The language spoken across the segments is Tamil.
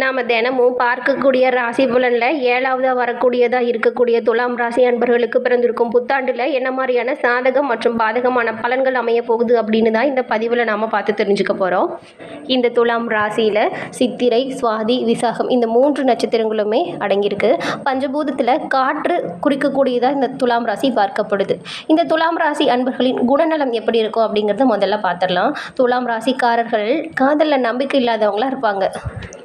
நாம் தினமும் பார்க்கக்கூடிய ராசி பலனில் ஏழாவதாக வரக்கூடியதாக இருக்கக்கூடிய துலாம் ராசி அன்பர்களுக்கு பிறந்திருக்கும் புத்தாண்டில் என்ன மாதிரியான சாதகம் மற்றும் பாதகமான பலன்கள் அமைய போகுது அப்படின்னு தான் இந்த பதிவில் நாம் பார்த்து தெரிஞ்சுக்க போகிறோம் இந்த துலாம் ராசியில் சித்திரை சுவாதி விசாகம் இந்த மூன்று நட்சத்திரங்களுமே அடங்கியிருக்கு. பஞ்சபூதத்தில் காற்று குறிக்கக்கூடியதாக இந்த துலாம் ராசி பார்க்கப்படுது. இந்த துலாம் ராசி அன்பர்களின் குணநலம் எப்படி இருக்கும் அப்படிங்கிறத முதல்ல பார்த்துடலாம். துலாம் ராசிக்காரர்கள் காதலில் நம்பிக்கை இல்லாதவங்களா இருப்பாங்க.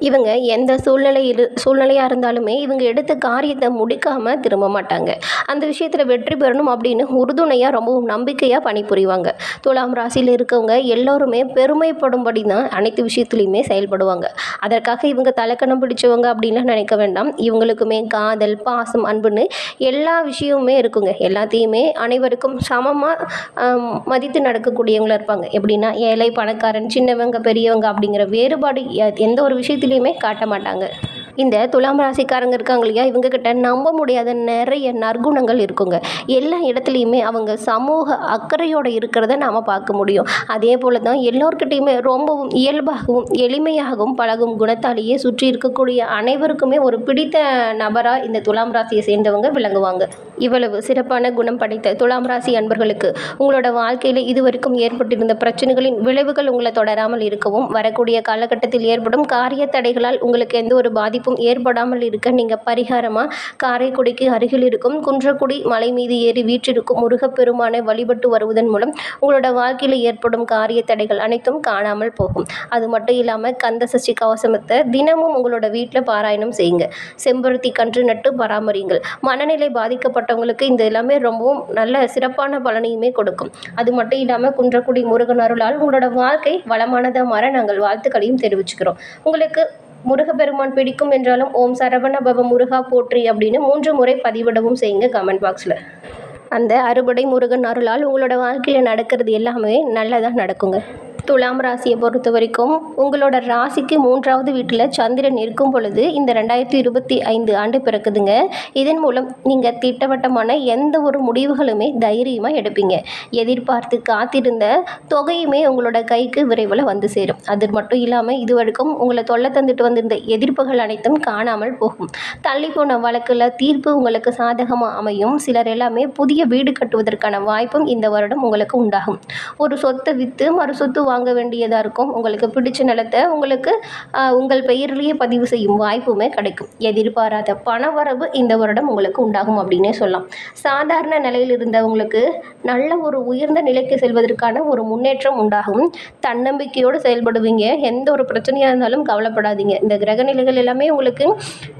இவங்க எந்த சூழ்நிலை இரு சூழ்நிலையாக இருந்தாலுமே இவங்க எடுத்த காரியத்தை முடிக்காமல் திரும்ப மாட்டாங்க. அந்த விஷயத்தில் வெற்றி பெறணும் அப்படின்னு உறுதுணையாக ரொம்பவும் நம்பிக்கையாக பணிபுரிவாங்க. துலாம் ராசியில் இருக்கவங்க எல்லோருமே பெருமைப்படும்படி தான் அனைத்து விஷயத்துலையுமே செயல்படுவாங்க. அதற்காக இவங்க தலைக்கணம் பிடிச்சவங்க அப்படின்லாம் நினைக்க வேண்டாம். இவங்களுக்குமே காதல் பாசம் அன்புன்னு எல்லா விஷயமுமே இருக்குங்க. எல்லாத்தையுமே அனைவருக்கும் சமமாக மதித்து நடக்கக்கூடியவங்களாக இருப்பாங்க. எப்படின்னா ஏழை பணக்காரன் சின்னவங்க பெரியவங்க அப்படிங்கிற வேறுபாடு எந்த ஒரு விஷயத்துலையுமே காட்ட மாட்டாங்க இந்த துலாம் ராசிக்காரங்க இருக்காங்க இல்லையா இவங்க கிட்ட நம்ப முடியாத நிறைய நற்குணங்கள் இருக்குங்க. எல்லா இடத்துலையுமே அவங்க சமூக அக்கறையோடு இருக்கிறத நாம் பார்க்க முடியும். அதே போல் தான் எல்லோருக்கிட்டையுமே ரொம்பவும் இயல்பாகவும் எளிமையாகவும் பழகும் குணத்தாலேயே சுற்றி இருக்கக்கூடிய அனைவருக்குமே ஒரு பிடித்த நபராக இந்த துலாம் ராசியை சேர்ந்தவங்க விளங்குவாங்க. இவ்வளவு சிறப்பான குணம் படைத்த துலாம் ராசி அன்பர்களுக்கு உங்களோட வாழ்க்கையில் இதுவரைக்கும் ஏற்பட்டிருந்த பிரச்சனைகளின் விளைவுகள் உங்களை தொடராமல் இருக்கவும் வரக்கூடிய காலகட்டத்தில் ஏற்படும் காரிய தடைகளால் உங்களுக்கு எந்த ஒரு பாதிப்பும் ஏற்படாமல் இருக்க நீங்கள் பரிகாரமாக காரைக்குடிக்கு அருகில் இருக்கும் குன்றக்குடி மலை மீது ஏறி வீற்றிருக்கும் முருகப்பெருமானை வழிபட்டு வருவதன் மூலம் உங்களோட வாழ்க்கையில் ஏற்படும் காரிய தடைகள் அனைத்தும் காணாமல் போகும். அது மட்டும் இல்லாமல் கந்த சஷ்டி கவசமத்தை தினமும் உங்களோட வீட்டில் பாராயணம் செய்யுங்க. செம்பருத்தி கன்று நட்டு பராமரியுங்கள். மனநிலை பாதிக்கப்பட்டவங்களுக்கு இந்த எல்லாமே ரொம்பவும் நல்ல சிறப்பான பலனையுமே கொடுக்கும். அது மட்டும் இல்லாமல் குன்றக்குடி முருகன் அருளால் உங்களோட வாழ்க்கை வளமானதாக மாற நாங்கள் வாழ்த்துக்களையும் தெரிவிச்சுக்கிறோம். உங்களுக்கு முருகப்பெருமான் பிடிக்கும் என்றாலும் ஓம் சரவண பவ முருகா போற்றி அப்படின்னு மூன்று முறை பதிவிடவும் செய்யுங்க கமெண்ட் பாக்ஸில். அந்த அறுபடை முருகன் அருளால் உங்களோட வாழ்க்கையில் நடக்கிறது எல்லாமே நல்லதாக நடக்குங்க. துலாம் ராசியை பொறுத்த வரைக்கும் உங்களோட ராசிக்கு மூன்றாவது வீட்டில் சந்திரன் இருக்கும் பொழுது இந்த ரெண்டாயிரத்தி இருபத்தி ஐந்து ஆண்டு பிறக்குதுங்க. இதன் மூலம் நீங்கள் திட்டவட்டமான எந்த ஒரு முடிவுகளுமே தைரியமாக எடுப்பீங்க. எதிர்பார்த்து காத்திருந்த தொகையுமே உங்களோட கைக்கு விரைவில் வந்து சேரும். அது மட்டும் இல்லாமல் இதுவரைக்கும் உங்களை தொல்லை தந்துட்டு வந்திருந்த எதிர்ப்புகள் அனைத்தும் காணாமல் போகும். தள்ளி போன வழக்கில் தீர்ப்பு உங்களுக்கு சாதகமாக அமையும். சிலர் எல்லாமே புதிய வீடு கட்டுவதற்கான வாய்ப்பும் இந்த வருடம் உங்களுக்கு உண்டாகும். ஒரு சொத்தை விற்று மறு சொத்து வாங்க வேண்டியதாக இருக்கும். உங்களுக்கு பிடிச்ச நிலத்தை உங்களுக்கு உங்கள் பெயர்லேயே பதிவு செய்யும் வாய்ப்புமே கிடைக்கும். எதிர்பாராத பண வரவு இந்த வருடம் உங்களுக்கு உண்டாகும் அப்படின்னே சொல்லலாம். சாதாரண நிலையில் இருந்தவங்களுக்கு நல்ல ஒரு உயர்ந்த நிலைக்கு செல்வதற்கான ஒரு முன்னேற்றம் உண்டாகும். தன்னம்பிக்கையோடு செயல்படுவீங்க. எந்த ஒரு பிரச்சனையாக இருந்தாலும் கவலைப்படாதீங்க. இந்த கிரக நிலைகள் எல்லாமே உங்களுக்கு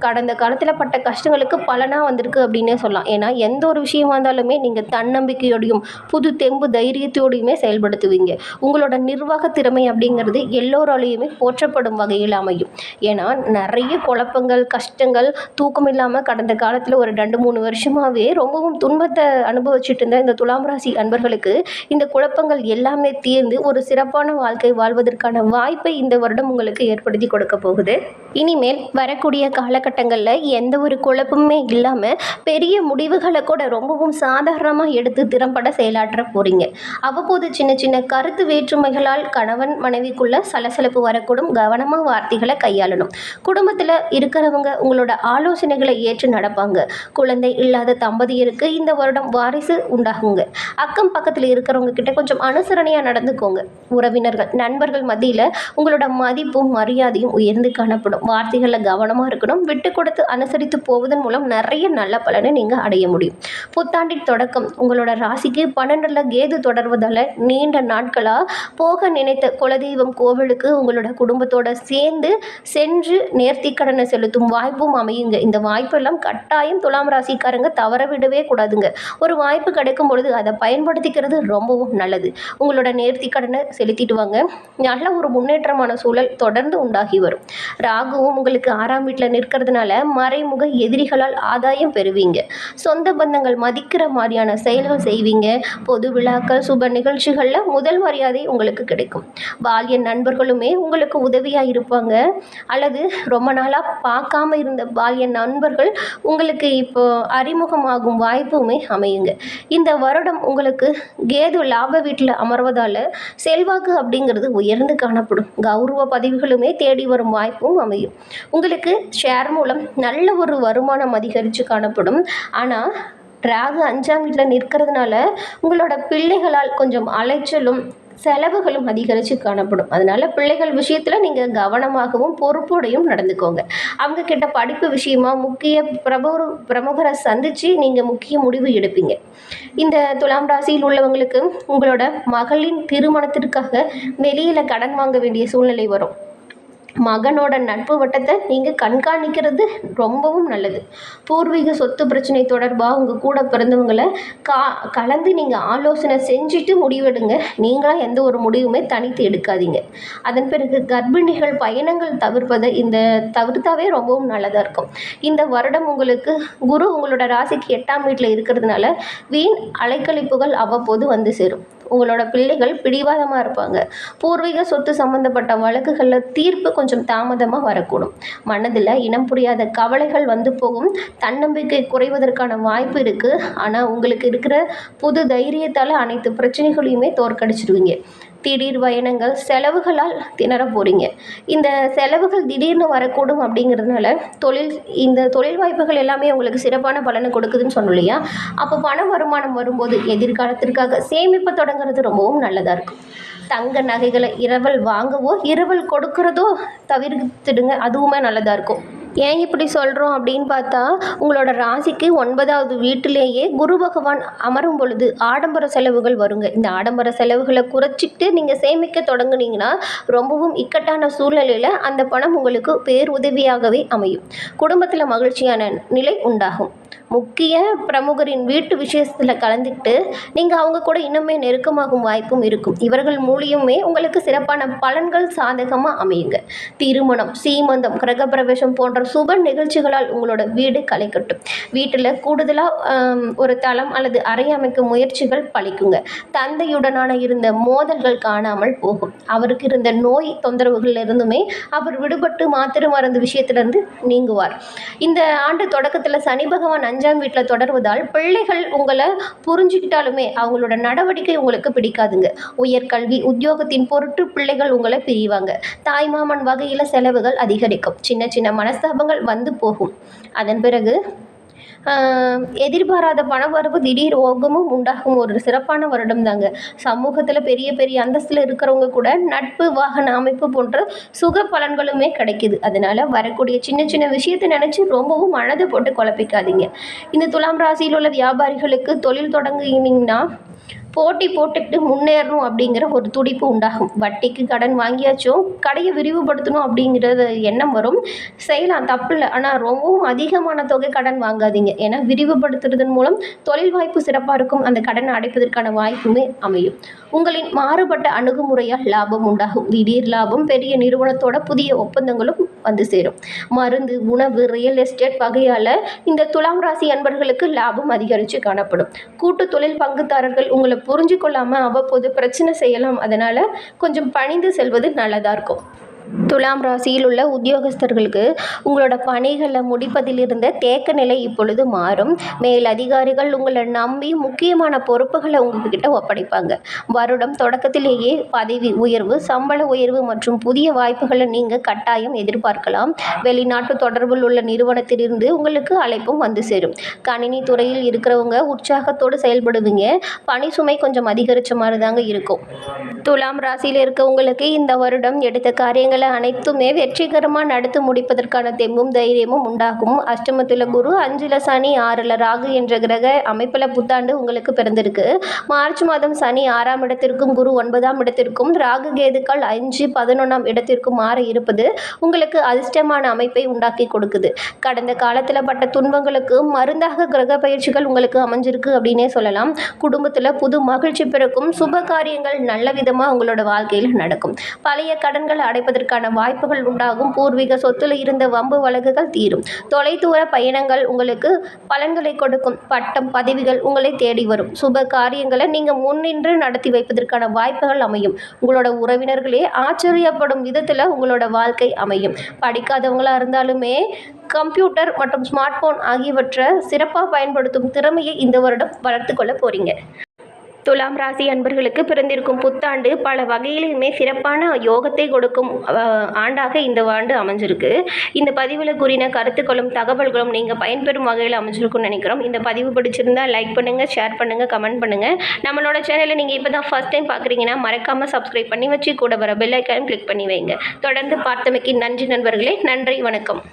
கடந்த காலத்தில் பட்ட கஷ்டங்களுக்கு பலனாக வந்திருக்கு அப்படின்னே சொல்லலாம். ஏன்னா எந்த ஒரு விஷயமா இருந்தாலுமே நீங்கள் தன்னம்பிக்கையோடையும் புது தெம்பு தைரியத்தோடையுமே செயல்படுத்துவீங்க. உங்களோட நிர்வாக திறமை அப்படிங்கிறது எல்லோராலையுமே போற்றப்படும் வகையில் அமையும். ஏன்னா நிறைய குழப்பங்கள் கஷ்டங்கள் தூக்கம் இல்லாமல் கடந்த காலத்தில் ஒரு ரெண்டு மூணு வருஷமாகவே ரொம்பவும் துன்பத்தை அனுபவிச்சுட்டு இருந்த இந்த துலாம் ராசி அன்பர்களுக்கு இந்த குழப்பங்கள் எல்லாமே தீர்ந்து ஒரு சிறப்பான வாழ்க்கை வாழ்வதற்கான வாய்ப்பை இந்த வருடம் உங்களுக்கு ஏற்படுத்தி கொடுக்க போகுது. இனிமேல் வரக்கூடிய காலகட்டங்களில் எந்த ஒரு குழப்பமுமே இல்லாமல் பெரிய முடிவுகளை கூட ரொம்பவும் சாதாரணமாக எடுத்து திறம்பட செயலாற்ற போகிறீங்க அவ்வப்போது சின்ன சின்ன கருத்து வேற்றுமைகளால் கணவன் மனைவிக்குள்ள சலசலப்பு வரக்கூடும். கவனமாக வார்த்தைகளை கையாளணும். குடும்பத்தில் இருக்கிறவங்க உங்களோட ஆலோசனைகளை ஏற்று நடப்பாங்க. குழந்தை இல்லாத தம்பதியருக்கு இந்த வருடம் வாரிசு உண்டாகுங்க. அக்கம் பக்கத்தில் இருக்கிறவங்க கிட்ட கொஞ்சம் அனுசரணையாக நடந்துக்கோங்க. உறவினர்கள் நண்பர்கள் மத்தியில் உங்களோட மதிப்பும் மரியாதையும் உயர்ந்து காணப்படும். வார்த்தைகளில் கவனமாக இருக்கணும். விட்டு கொடுத்து அனுசரித்து போவதன் மூலம் நிறைய நல்ல பலனை நீங்கள் அடைய முடியும். புத்தாண்டின் தொடக்கம் உங்களோட ராசிக்கு பன்னெண்டில் கேது தொடர்வதால் நீண்ட நாட்களாக போக நினைத்த குலதெய்வம் கோவிலுக்கு உங்களோட குடும்பத்தோட சேர்ந்து சென்று நேர்த்திக்கடனை செலுத்தும் வாய்ப்பும் அமையுங்க. இந்த வாய்ப்பெல்லாம் கட்டாயம் துலாம் ராசிக்காரங்க தவற விடவே கூடாதுங்க. ஒரு வாய்ப்பு கிடைக்கும் பொழுது அதை பயன்படுத்திக்கிறது ரொம்பவும் நல்லது. உங்களோட நேர்த்திக்கடனை செலுத்திட்டு வாங்க. நல்ல ஒரு முன்னேற்றமான சூழல் தொடர்ந்து உண்டாகி வரும். ராகுவும் உங்களுக்கு ஆறாம் வீட்டில் நிற்கிறதுனால மறைமுக எதிரிகளால் ஆதாயம் பெறுவீங்க. சொந்த பந்தங்கள் மதிக்கிற மாதிரியான செயல்கள் செய்வீங்க. பொது விழாக்கள் சுப நிகழ்ச்சிகளில் முதல் மரியாதை உங்களுக்கு உங்களுக்கு கிடைக்கும். பால்ய நண்பர்களுமே உங்களுக்கு உதவியாக இருப்பாங்க. அல்லது ரொம்ப நாளாக பார்க்காம இருந்த பால்ய நண்பர்கள் உங்களுக்கு இப்போ அறிமுகமாகும் வாய்ப்புமே அமையுங்க. இந்த வருடம் உங்களுக்கு கேது லாப வீட்டில் அமர்வதால் செல்வாக்கு அப்படிங்கிறது உயர்ந்து காணப்படும். கௌரவ பதவிகளுமே தேடி வரும் வாய்ப்பும் அமையும். உங்களுக்கு ஷேர் மூலம் நல்ல ஒரு வருமானம் அதிகரித்து காணப்படும். ஆனால் ராகு அஞ்சாம் வீட்டில் நிற்கிறதுனால உங்களோட பிள்ளைகளால் கொஞ்சம் அலைச்சலும் செலவுகளும் அதிகரித்து காணப்படும். அதனால் பிள்ளைகள் விஷயத்தில் நீங்கள் கவனமாகவும் பொறுப்போடையும் நடந்துக்கோங்க. அவங்க கிட்ட படிப்பு விஷயமா முக்கிய பிரபு பிரமுகரை சந்தித்து நீங்கள் முக்கிய முடிவு எடுப்பீங்க. இந்த துலாம் ராசியில் உள்ளவங்களுக்கு உங்களோட மகளின் திருமணத்திற்காக வெளியில் கடன் வாங்க வேண்டிய சூழ்நிலை வரும். மகனோட நட்பு வட்டத்தை நீங்கள் கண்காணிக்கிறது ரொம்பவும் நல்லது. பூர்வீக சொத்து பிரச்சனை தொடர்பாக உங்கள் கூட பிறந்தவங்களை கா கலந்து நீங்கள் ஆலோசனை செஞ்சுட்டு முடிவெடுங்க. நீங்களாக எந்த ஒரு முடிவுமே தனித்து எடுக்காதீங்க. அதன் பிறகு கர்ப்பிணிகள் பயணங்கள் தவிர்ப்பதை இந்த தவிர்த்தாவே ரொம்பவும் நல்லதாக இருக்கும். இந்த வருடம் உங்களுக்கு குரு உங்களோட ராசிக்கு எட்டாம் வீட்டில் இருக்கிறதுனால வீண் அலைக்கழிப்புகள் அவ்வப்போது வந்து சேரும். உங்களோட பிள்ளைகள் பிடிவாதமாக இருப்பாங்க. பூர்வீக சொத்து சம்மந்தப்பட்ட வழக்குகளில் தீர்ப்பு கொஞ்சம் தாமதமாக வரக்கூடும். மனதில் இனம் புரியாத கவலைகள் வந்து போகும். தன்னம்பிக்கை குறைவதற்கான வாய்ப்பு இருக்குது ஆனால் உங்களுக்கு இருக்கிற புது தைரியத்தால் அனைத்து பிரச்சனைகளையுமே தோற்கடிச்சிடுவீங்க திடீர் பயணங்கள் செலவுகளால் திணற போகிறீங்க இந்த செலவுகள் திடீர்னு வரக்கூடும் அப்படிங்கிறதுனால தொழில் இந்த தொழில் வாய்ப்புகள் எல்லாமே உங்களுக்கு சிறப்பான பலனை கொடுக்குதுன்னு சொன்னோம் இல்லையா? அப்போ பண வருமானம் வரும்போது எதிர்காலத்திற்காக சேமிப்பு தொடங்குறது ரொம்பவும் நல்லதாக இருக்கும். தங்க நகைகளை இரவல் வாங்கவோ இரவல் கொடுக்கிறதோ தவிர்த்துடுங்க அதுவுமே நல்லதாக இருக்கும். ஏன் இப்படி சொல்கிறோம் அப்படின்னு பார்த்தா உங்களோட ராசிக்கு ஒன்பதாவது வீட்டிலேயே குரு பகவான் அமரும் பொழுது ஆடம்பர செலவுகள் வருங்க. இந்த ஆடம்பர செலவுகளை குறைச்சிட்டு நீங்கள் சேமிக்க தொடங்குனீங்கன்னா ரொம்பவும் இக்கட்டான சூழ்நிலையில் அந்த பணம் உங்களுக்கு பேருதவியாகவே அமையும். குடும்பத்தில் மகிழ்ச்சியான நிலை உண்டாகும். முக்கிய பிரமுகரின் வீட்டு விசேஷத்தில் கலந்துக்கிட்டு நீங்கள் அவங்க கூட இன்னுமே நெருக்கமாகும் வாய்ப்பும் இருக்கும். இவர்கள் மூலியமே உங்களுக்கு சிறப்பான பலன்கள் சாதகமாக அமையுங்க. திருமணம் சீமந்தம் கிரகப்பிரவேசம் போன்ற சுப நிகழ்ச்சிகளால் உங்களோட வீடு கலைக்கட்டும். வீட்டில் கூடுதலாக ஒரு தளம் அல்லது அறை அமைக்கும் முயற்சிகள் பழிக்குங்க. தந்தையுடனான இருந்த மோதல்கள் காணாமல் போகும். அவருக்கு இருந்த நோய் தொந்தரவுகள் இருந்துமே அவர் விடுபட்டு மாத்திரை மருந்து விஷயத்திலிருந்து நீங்குவார். இந்த ஆண்டு தொடக்கத்தில் சனி பகவான் அஞ்சாம் வீட்டில் தொடர்வதால் பிள்ளைகள் உங்களை புரிஞ்சுக்கிட்டாலுமே அவங்களோட நடவடிக்கை உங்களுக்கு பிடிக்காதுங்க. உயர்கல்வி உத்தியோகத்தின் பொருட்டு பிள்ளைகள் உங்களை பிரிவாங்க. தாய்மாமன் வகையில் செலவுகள் அதிகரிக்கும். சின்ன சின்ன மனஸ்தாபங்கள் வந்து போகும். அதன் பிறகு எதிர்பாராத பணவரவு திடீர் ஓகமும் உண்டாகும். ஒரு சிறப்பான வருடம் தாங்க. சமூகத்தில் பெரிய பெரிய அந்தஸ்தில் இருக்கிறவங்க கூட நட்பு வாகன அமைப்பு போன்ற சுக பலன்களுமே கிடைக்குது. அதனால வரக்கூடிய சின்ன சின்ன விஷயத்தை நினச்சி ரொம்பவும் மனதை போட்டு குழப்பிக்காதீங்க. இந்த துலாம் ராசியில் உள்ள வியாபாரிகளுக்கு தொழில் தொடங்குனீங்கன்னா போட்டி போட்டுக்கிட்டு முன்னேறணும் அப்படிங்கிற ஒரு துடிப்பு உண்டாகும். வட்டிக்கு கடன் வாங்கியாச்சும் கடையை விரிவுபடுத்தணும் அப்படிங்கிறது எண்ணம் வரும். செய்யலாம் தப்பு இல்லை. ஆனால் ரொம்பவும் அதிகமான தொகை கடன் வாங்காதீங்க. ஏன்னா விரிவுபடுத்துறதன் மூலம் தொழில் வாய்ப்பு சிறப்பாக இருக்கும். அந்த கடனை அடைப்பதற்கான வாய்ப்புமே அமையும். உங்களின் மாறுபட்ட அணுகுமுறையால் லாபம் உண்டாகும். திடீர் லாபம் பெரிய நிறுவனத்தோட புதிய ஒப்பந்தங்களும் வந்து சேரும். மருந்து உணவு ரியல் எஸ்டேட் வகையால் இந்த துலாம் ராசி அன்பர்களுக்கு லாபம் அதிகரித்து காணப்படும். கூட்டு தொழில் பங்குதாரர்கள் உங்களை புரிஞ்சு கொள்ளாமல் அவ்வப்போது பிரச்சனை செய்யலாம். அதனால் கொஞ்சம் பணிந்து செல்வது நல்லதாக இருக்கும். துலாம் ராசியில் உள்ள உத்தியோகஸ்தர்களுக்கு உங்களோட பணிகளை முடிப்பதில் இருந்த தேக்க நிலை இப்பொழுது மாறும். மேல் அதிகாரிகள் உங்களை நம்பி முக்கியமான பொறுப்புகளை உங்ககிட்ட ஒப்படைப்பாங்க. வருடம் தொடக்கத்திலேயே பதவி உயர்வு சம்பள உயர்வு மற்றும் புதிய வாய்ப்புகளை நீங்கள் கட்டாயம் எதிர்பார்க்கலாம். வெளிநாட்டு தொடர்பில் உள்ள நிறுவனத்திலிருந்து உங்களுக்கு அழைப்பும் வந்து சேரும். கணினி துறையில் இருக்கிறவங்க உற்சாகத்தோடு செயல்படுவீங்க. பணி சுமை கொஞ்சம் அதிகரித்த மாதிரி தாங்க இருக்கும். துலாம் ராசியில் இருக்கவங்களுக்கு இந்த வருடம் எடுத்த காரியங்கள் அனைத்துமே வெற்றிகரமாக நடத்தி முடிப்பதற்கான தெம்பும் தைரியமும் உண்டாகும். அஷ்டமத்தில் குரு அஞ்சில் சனி ஆறில் ராகு என்ற கிரக அமைப்பில் புத்தாண்டு உங்களுக்கு பிறந்திருக்கு. மார்ச் மாதம் சனி ஆறாம் இடத்திற்கும் குரு ஒன்பதாம் இடத்திற்கும் ராகு கேதுக்கள் அஞ்சு பதினொன்றாம் இடத்திற்கும் மாற இருப்பது உங்களுக்கு அதிர்ஷ்டமான அமைப்பை உண்டாக்கி கொடுக்குது. கடந்த காலத்தில் பட்ட துன்பங்களுக்கு மருந்தாக கிரக பயிற்சிகள் உங்களுக்கு அமைஞ்சிருக்கு அப்படின்னே சொல்லலாம். குடும்பத்தில் புது மகிழ்ச்சி பிறக்கும் சுப காரியங்கள் நல்ல விதமாக உங்களோட வாழ்க்கையில் நடக்கும். பழைய கடன்கள் அடைப்பதற்கு அமைவதற்கான வாய்ப்புகள் உண்டாகும். பூர்வீக சொத்துல இருந்த வம்பு வழக்குகள் தீரும். தொலைதூர பயணங்கள் உங்களுக்கு பலன்களை கொடுக்கும். பட்டம் பதவிகள் உங்களை தேடி வரும். சுப காரியங்களை நீங்கள் முன்னின்று நடத்தி வைப்பதற்கான வாய்ப்புகள் அமையும். உங்களோட உறவினர்களே ஆச்சரியப்படும் விதத்தில் உங்களோட வாழ்க்கை அமையும். படிக்காதவங்களாக இருந்தாலுமே கம்ப்யூட்டர் மற்றும் ஸ்மார்ட் ஃபோன் ஆகியவற்றை சிறப்பாக பயன்படுத்தும் திறமையை இந்த வருடம் வளர்த்து கொள்ள போகிறீங்க துலாம் ராசி அன்பர்களுக்கு பிறந்திருக்கும் புத்தாண்டு பல வகையிலுமே சிறப்பான யோகத்தை கொடுக்கும் ஆண்டாக இந்த ஆண்டு அமைஞ்சிருக்கு. இந்த பதிவில் கூறின கருத்துக்களும் தகவல்களும் நீங்கள் பயன்பெறும் வகையில் அமைஞ்சிருக்கும்னு நினைக்கிறோம். இந்த பதிவு பிடிச்சிருந்தால் லைக் பண்ணுங்கள் ஷேர் பண்ணுங்கள் கமெண்ட் பண்ணுங்கள் நம்மளோட சேனலை நீங்கள் இப்போ தான் ஃபஸ்ட் டைம் பார்க்குறீங்கன்னா மறக்காமல் சப்ஸ்கிரைப் பண்ணி வச்சு கூட வர பெல் ஐக்கானும் கிளிக் பண்ணி வைங்க. தொடர்ந்து பார்த்தமைக்கு நன்றி நண்பர்களே நன்றி வணக்கம்.